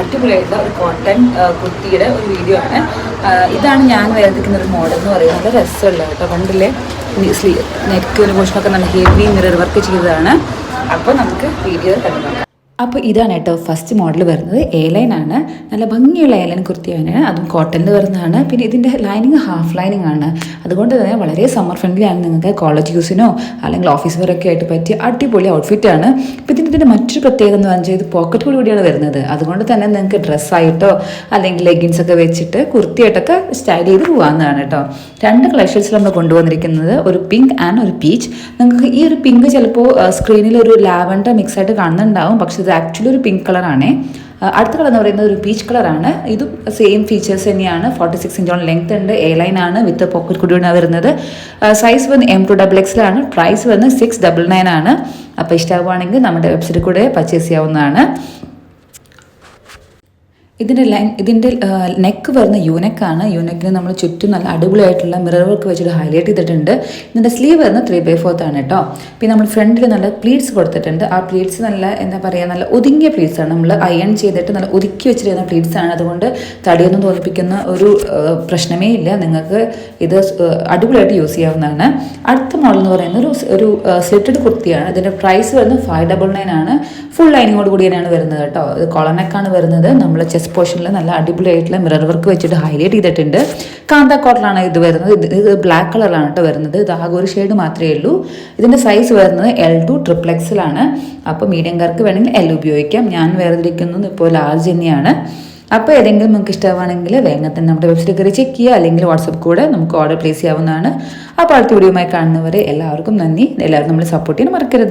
അടിപൊളിയായിട്ടുള്ള ഒരു കോട്ടൺ കുർത്തിയുടെ ഒരു വീഡിയോ ആണ്. ഇതാണ് ഞാൻ വേദിക്കുന്ന ഒരു മോഡൽ എന്ന് പറയുന്നത്. രസമുള്ള കേട്ടോ കണ്ടില്ലേ? സ്ലീ നെക്ക് ഒരു പോഷനൊക്കെ നല്ല ഹെവി മിറർ വർക്ക് ചെയ്തതാണ്. അപ്പോൾ നമുക്ക് വീഡിയോ കണ്ടു നോക്കാം. അപ്പോൾ ഇതാണ് കേട്ടോ ഫസ്റ്റ് മോഡൽ വരുന്നത്. എ ലൈൻ ആണ്. നല്ല ഭംഗിയുള്ള എ ലൈൻ കുർത്തി തന്നെയാണ്. അതും കോട്ടണിൽ വരുന്നതാണ്. പിന്നെ ഇതിന്റെ ലൈനിങ് ഹാഫ് ലൈനിങ് ആണ്. അതുകൊണ്ട് തന്നെ വളരെ സമ്മർ ഫ്രണ്ട്ലി ആണ് നിങ്ങൾക്ക് കോളേജ് യൂസിനോ അല്ലെങ്കിൽ ഓഫീസ് വെയറൊക്കെ ആയിട്ട് പറ്റിയ അടിപൊളി ഔട്ട്ഫിറ്റ് ആണ്. പിന്നെ ഇതിന്റെ ഇതിന്റെ മറ്റൊരു പ്രത്യേകത എന്ന് പറഞ്ഞാൽ ഇത് പോക്കറ്റ് കൂടിയാണ് വരുന്നത്. അതുകൊണ്ട് തന്നെ നിങ്ങൾക്ക് ഡ്രസ്സായിട്ടോ അല്ലെങ്കിൽ ലെഗിൻസ് ഒക്കെ വെച്ചിട്ട് കുർത്തിയായിട്ടൊക്കെ സ്റ്റൈൽ ചെയ്ത് പോകാവുന്നതാണ് കേട്ടോ. രണ്ട് കളക്ഷൻസ് നമ്മൾ കൊണ്ടുവന്നിരിക്കുന്നത്. ഒരു പിങ്ക് ആൻഡ് ഒരു പീച്ച് നിങ്ങൾക്ക് ഈ ഒരു പിങ്ക് ചിലപ്പോൾ സ്ക്രീനിൽ ഒരു ലാവൻഡർ മിക്സ് ആയിട്ട് കാണുന്നുണ്ടാവും. പക്ഷേ ആക്ച്വലി ഒരു പിങ്ക് കളറാണ് അടുത്ത കളർ എന്ന് പറയുന്നത് ഒരു പീച്ച് കളറാണ് ഇതും സെയിം ഫീച്ചേഴ്സ് തന്നെയാണ്. ഫോർട്ടി സിക്സ് ഇഞ്ചോൺ ലെങ്ത് ഉണ്ട്. എ ലൈൻ ആണ് വിത്ത് പോക്കറ്റ് കൂടിയാണ് വരുന്നത്. സൈസ് വന്ന് എം ടു ഡബിൾ എക്സിലാണ് പ്രൈസ് വന്ന് സിക്സ് ഡബിൾ നയൻ ആണ്. അപ്പോൾ ഇഷ്ടമാവുകയാണെങ്കിൽ നമ്മുടെ വെബ്സൈറ്റിൽ കൂടെ പർച്ചേസ് ചെയ്യാവുന്നതാണ്. ഇതിന്റെ ലൈൻ ഇതിന്റെ നെക്ക് വരുന്ന യൂനെക്കാണ് യൂനെക്കിന് നമ്മൾ ചുറ്റും നല്ല അടിപൊളിയായിട്ടുള്ള മിറർ വർക്ക് വെച്ചിട്ട് ഹൈലൈറ്റ് ചെയ്തിട്ടുണ്ട്. ഇതിന്റെ സ്ലീവ് വരുന്ന ത്രീ ബൈ ഫോർത്ത് ആണ് കേട്ടോ പിന്നെ നമ്മൾ ഫ്രണ്ടിൽ നല്ല പ്ലീറ്റ്സ് കൊടുത്തിട്ടുണ്ട്. ആ പ്ലീറ്റ്സ് നല്ല എന്താ പറയുക നല്ല ഒതുങ്ങിയ പ്ലീറ്റ്സ് ആണ്. നമ്മൾ അയൺ ചെയ്തിട്ട് നല്ല ഒതുക്കി വെച്ചിരിക്കുന്ന പ്ലീറ്റ്സ് ആണ്. അതുകൊണ്ട് തടിയൊന്നും തോന്നിപ്പിക്കുന്ന ഒരു പ്രശ്നമേ ഇല്ല. നിങ്ങൾക്ക് ഇത് അടിപൊളിയായിട്ട് യൂസ് ചെയ്യാവുന്നതാണ്. അടുത്ത മോഡൽ എന്ന് പറയുന്നത് ഒരു ഒരു സ്ലിറ്റഡ് കുർത്തിയാണ്. ഇതിന്റെ പ്രൈസ് വരുന്നത് ഫൈവ് ഡബിൾ നയൻ ആണ്. ഫുൾ ലൈനിങ്ങോട് കൂടി തന്നെയാണ് വരുന്നത് കേട്ടോ ഇത് കോളനെക്കാണ് വരുന്നത്. നമ്മൾ ചെസ്റ്റ് പോർഷനിൽ നല്ല അടിപൊളിയായിട്ടുള്ള മിറർ വർക്ക് വെച്ചിട്ട് ഹൈലൈറ്റ് ചെയ്തിട്ടുണ്ട്. കാന്ത കോട്ടലാണ് ഇത് വരുന്നത്. ഇത് ഇത് ബ്ലാക്ക് കളറിലാണ് കേട്ടോ വരുന്നത്. ഇത് ആകെ ഒരു ഷെയ്ഡ് മാത്രമേ ഉള്ളൂ. ഇതിന്റെ സൈസ് വരുന്നത് എൽ ടു ട്രിപ്ലെക്സിലാണ് അപ്പോൾ മീഡിയംകാർക്ക് വേണമെങ്കിൽ എൽ ഉപയോഗിക്കാം. ഞാൻ വേർതിരിക്കുന്നത് ഇപ്പോൾ ലാർജ് തന്നെയാണ്. അപ്പോൾ ഏതെങ്കിലും നിങ്ങൾക്ക് ഇഷ്ടമാണെങ്കിൽ വേഗം തന്നെ നമ്മുടെ വെബ്സൈറ്റ് കയറി ചെക്ക് ചെയ്യുക. അല്ലെങ്കിൽ വാട്സപ്പ് കൂടെ നമുക്ക് ഓർഡർ പ്ലേസ് ചെയ്യാവുന്നതാണ്. അപ്പോൾ അടുത്ത വീഡിയോയുമായി കാണുന്നവരെ എല്ലാവർക്കും നന്ദി. എല്ലാവരും നമ്മൾ സപ്പോർട്ട് ചെയ്യാൻ മറക്കരുത്.